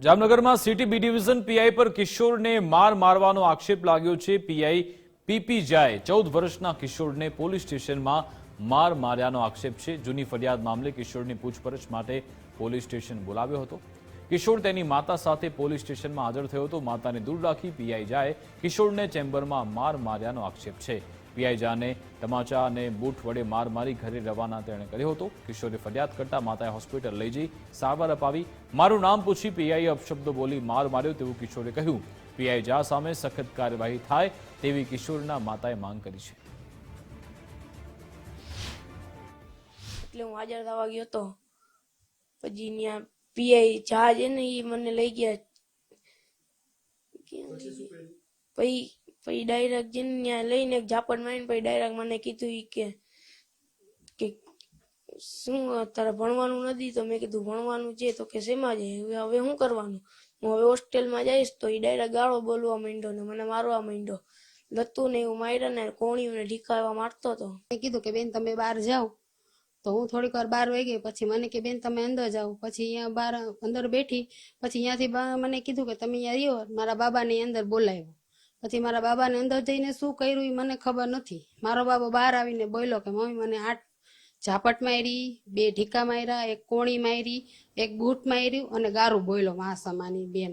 જામનગરમાં city B division PI પર કિશોરને માર મારવાનો આક્ષેપ લાગ્યો છે. પીઆઈ પીપી જાય ચૌદ વર્ષના કિશોરને પોલીસ સ્ટેશનમાં માર માર્યાનો આક્ષેપ છે. જૂની ફરિયાદ મામલે કિશોરની પૂછપરછ માટે પોલીસ સ્ટેશન બોલાવ્યો હતો. કિશોર તેની માતા સાથે પોલીસ સ્ટેશનમાં હાજર થયો હતો. માતાને દૂર રાખી પીઆઈ જાય કિશોરને ચેમ્બરમાં માર માર્યાનો આક્ષેપ છે. પીઆઈ જાને તમાચા અને બૂટ વડે માર મારી ઘરે રવાના તેણે કર્યો હતો. કિશોરે ફરિયાદ કરતા માતાએ હોસ્પિટલ લઈ જઈ સારવાર અપાવી. મારું નામ પૂછી પીઆઈએ અપશબ્દો બોલી માર માર્યો તેવું કિશોરે કહ્યું. પીઆઈ જા સામે સખત કાર્યવાહી થાય તેવી કિશોરના માતાએ માંગ કરી છે. એટલે હું હાજર થવા ગયો હતો પછી ત્યાં પીઆઈ જહાજ ને એ મને લઈ ગયા? પછી પછી ડાયરેક્ટ જઈને ત્યાં લઈને ઝાપટ મારીને પછી ડાયરેક્ટ મને કીધું ઈ કે કે શું તારે ભણવાનું નથી? તો મેં કીધું, ભણવાનું છે. તો કે, શેમાં છે? હવે હવે શું કરવાનું? હું હવે હોસ્ટેલમાં જઈશ તો એ ડાયરેક્ટ ગાળો બોલવા માંડ્યો ને મને મારવા માંડ્યો. લતું ને એવું માર્યા ને કોણીઓને ને ઢીકાવા મારતો હતો મેં કીધું કે, બેન, તમે બહાર જાઓ. તો હું થોડીક વાર બહાર વહી ગઈ. પછી મને કે, બેન, તમે અંદર જાઓ. પછી અહીંયા બહાર અંદર બેઠી. પછી અહીંયાથી મને કીધું કે, તમે અહીંયા રહ્યો. મારા બાબાને અંદર બોલાવ્યો. પછી મારા બાબાને અંદર જઈને શું કર્યું એ મને ખબર નથી. મારો બાબો બહાર આવીને બોલ્યો કે, મમ્મી, મને આઠ ઝાપટ મારી, બે ઢીકા માર્યા, એક કોણી મારી, એક બૂટ માર્યું અને ગારું બોલ્યો મહાસમાની બેન.